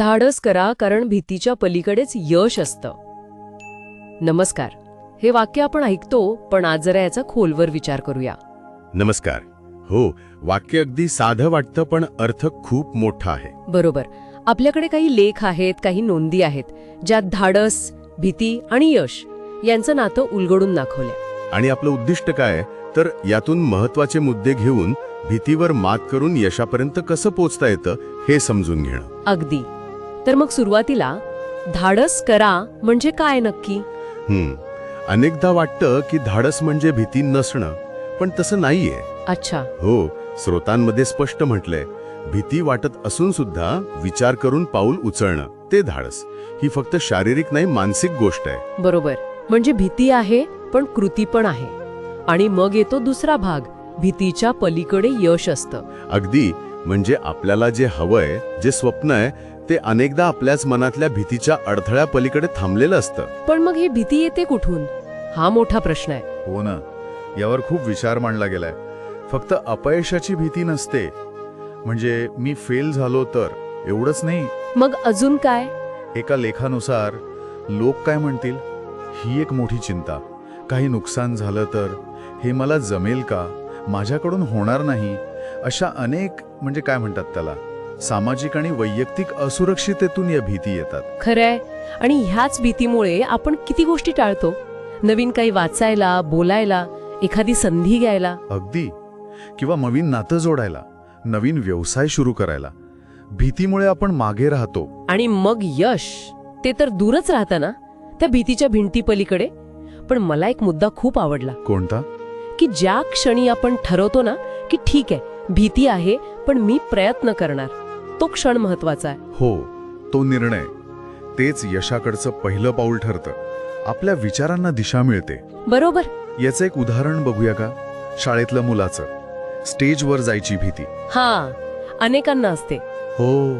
धाडस करा कारण भीतीच्या पलीकडेच यश असतं. नमस्कार. हे वाक्य आपण ऐकतो पण आज जरा याचा खोलवर विचार करूया. नमस्कार. हो वाक्य अगदी साधं वाटतं पण अर्थ खूप मोठा आहे. बरोबर. आपल्याकडे काही लेख आहेत काही नोंदी आहेत ज्यात धाडस भीती आणि यश यांचं नातं उलगडून दाखवलंय. आणि आपलं उद्दिष्ट काय? तर यातून महत्त्वाचे मुद्दे घेऊन भीतीवर मात करून यशापर्यंत कसं पोचता येतं हे समजून घेणं. अगदी. तर मग सुरुवातीला धाडस करा म्हणजे काय नक्की? हम्म. अनेकदा वाटतं की धाडस म्हणजे भीती नसणं पण तसं नाहीये. अच्छा. हो स्रोतांमध्ये स्पष्ट म्हटलंय. भीती वाटत असून सुद्धा विचार करून पाऊल उचलणं ते धाडस. ही फक्त शारीरिक नाही मानसिक गोष्ट आहे. बरोबर. म्हणजे भीती आहे पण कृती पण आहे. आणि मग येतो दुसरा भाग भीतीच्या पलीकडे यश असतं. अगदी. म्हणजे आपल्याला जे हवंय जे स्वप्न आहे ते अनेकदा आपल्याच मनातल्या भीतीच्या अडथळ्या पलीकडे थांबलेलं असतं. पण मग ही भीती येते कुठून? हा मोठा प्रश्न आहे. हो ना. यावर खूप विचार मांडला गेलाय. फक्त अपयशाची भीती नसते. म्हणजे मी फेल झालो तर? एवढंच नाही. मग अजून काय? एका लेखानुसार लोक काय म्हणतील? ही एक मोठी चिंता. काही नुकसान झालं तर? हे मला जमेल का? माझ्याकडून होणार नाही. अशा अनेक म्हणजे काय म्हणतात त्याला? सामाजिक आणि वैयक्तिक असुरक्षितेतून या भीती येतात. खरंय. आणि ह्याच भीतीमुळे आपण किती गोष्टी टाळतो? नवीन काही वाचायला बोलायला एखादी संधी घ्यायला. अगदी. किंवा नवीन नातं जोडायला नवीन व्यवसाय सुरू करायला. भीतीमुळे आपण मागे राहतो. आणि मग यश. ते तर दूरच राहतं ना? त्या भीतीच्या भिंती पलीकडे पण मला एक मुद्दा खूप आवडला. कोणता? की ज्या क्षणी आपण ठरवतो ना की ठीक आहे भीती आहे पण मी प्रयत्न करणार. तो क्षण महत्त्वाचा आहे. हो तो निर्णय. तेच यशाकडचं पहिलं पाऊल ठरतं. आपल्या विचारांना दिशा मिळते. बरोबर. याचं एक उदाहरण बघूया का? शाळेतलं मुलाचं. स्टेजवर जायची भीती. हा अनेकांना असते. हो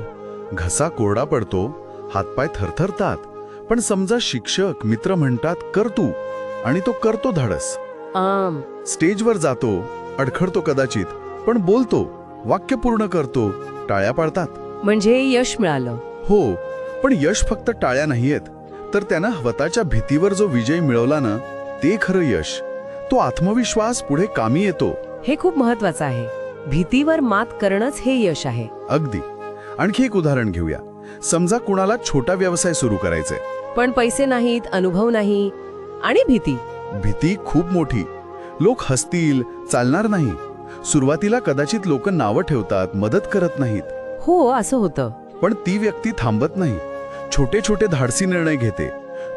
घसा कोरडा पडतो हातपाय थरथरतात. पण समजा शिक्षक मित्र म्हणतात कर तू. आणि तो करतो धाडस. आम. स्टेजवर जातो अडखडतो कदाचित पण बोलतो वाक्य पूर्ण करतो टाळ्या पाडतात. म्हणजे यश मिळालं. हो पण यश फक्त टाळ्या नाहीयेत. तर त्यानं स्वतःच्या भीतीवर जो विजय मिळवला ना ते खरं यश. तो आत्मविश्वास पुढे कामी येतो. हे खूप महत्वाचं आहे. भीतीवर मात करणंच हे यश आहे. अगदी. आणखी एक उदाहरण घेऊया. समजा कुणाला छोटा व्यवसाय सुरू करायचाय. पण पैसे नाहीत अनुभव नाही आणि भीती. भीती खूप मोठी. लोक हसतील चालणार नाही. सुरुवातीला कदाचित लोक नावं ठेवतात मदत करत नाहीत. हो असं होतं. पण ती व्यक्ती थांबत नाही. छोटे छोटे धाडसी निर्णय घेते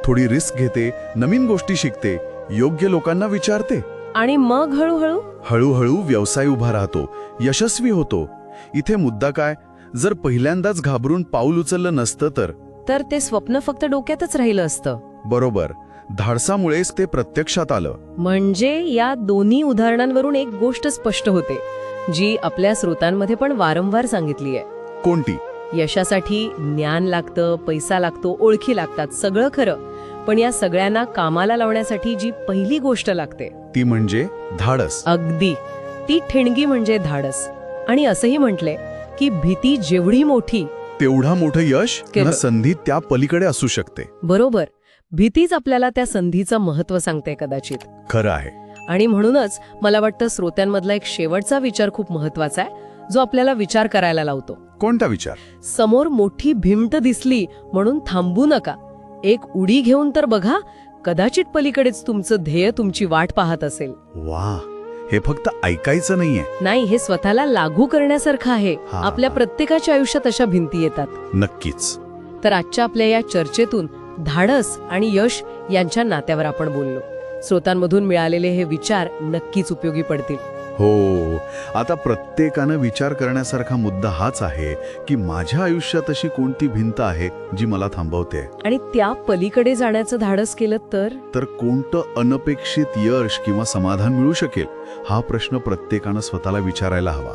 थोडी रिस्क घेते नवीन गोष्टी शिकते योग्य लोकांना विचारते. आणि मग हळूहळू? हळूहळू व्यवसाय उभा राहतो यशस्वी होतो. इथे मुद्दा काय? जर पहिल्यांदाच घाबरून पाऊल उचललं नसतं तर? तर ते स्वप्न फक्त डोक्यातच राहिलं असतं. बरोबर. धाडसामुळेच ते प्रत्यक्षात आलं. म्हणजे या दोन्ही उदाहरणांवरून एक गोष्ट स्पष्ट होते जी आपल्या स्रोतांमध्ये पण वारंवार सांगितली आहे कोणती? यशासाठी ज्ञान लागतं पैसा लागतो ओळखी लागतात सगळं खरं. पण या सगळ्यांना कामाला लावण्यासाठी जी पहिली गोष्ट लागते. ती म्हणजे धाडस. अगदी. ती ठिणगी म्हणजे धाडस. आणि असंही म्हटलंय की भीती जेवढी मोठी तेवढा मोठं यश संधी त्या पलीकडे असू शकते. बरोबर. भीतीच आपल्याला त्या संधीचं महत्त्व सांगते कदाचित. खरं आहे. आणि म्हणूनच मला वाटतं श्रोत्यांमधला एक शेवटचा विचार खूप महत्त्वाचा आहे जो आपल्याला विचार करायला लावतो. कोणता विचार? समोर मोठी भिंत दिसली म्हणून थांबू नका. एक उडी घेऊन तर बघा कदाचित पलीकडेच तुमचं ध्येय तुमची वाट पाहत असेल. वा हे फक्त ऐकायचं नाहीये. नाही हे स्वतःला लागू करण्यासारखं आहे. आपल्या प्रत्येकाच्या आयुष्यात अशा भिंती येतात. नक्कीच. तर आजच्या आपल्या या चर्चेतून धाडस आणि यश यांच्या नात्यावर आपण बोललो. श्रोतांमधून मिळालेले हे विचार नक्कीच उपयोगी पडतील. हो आता प्रत्येकानं विचार करण्यासारखा मुद्दा हाच आहे की माझ्या आयुष्यात अशी कोणती भिंत आहे जी मला थांबवते? आणि त्या पलीकडे जाण्याचं धाडस केलं तर? तर कोणतं अनपेक्षित यश किंवा समाधान मिळू शकेल? हा प्रश्न प्रत्येकानं स्वतःला विचारायला हवा.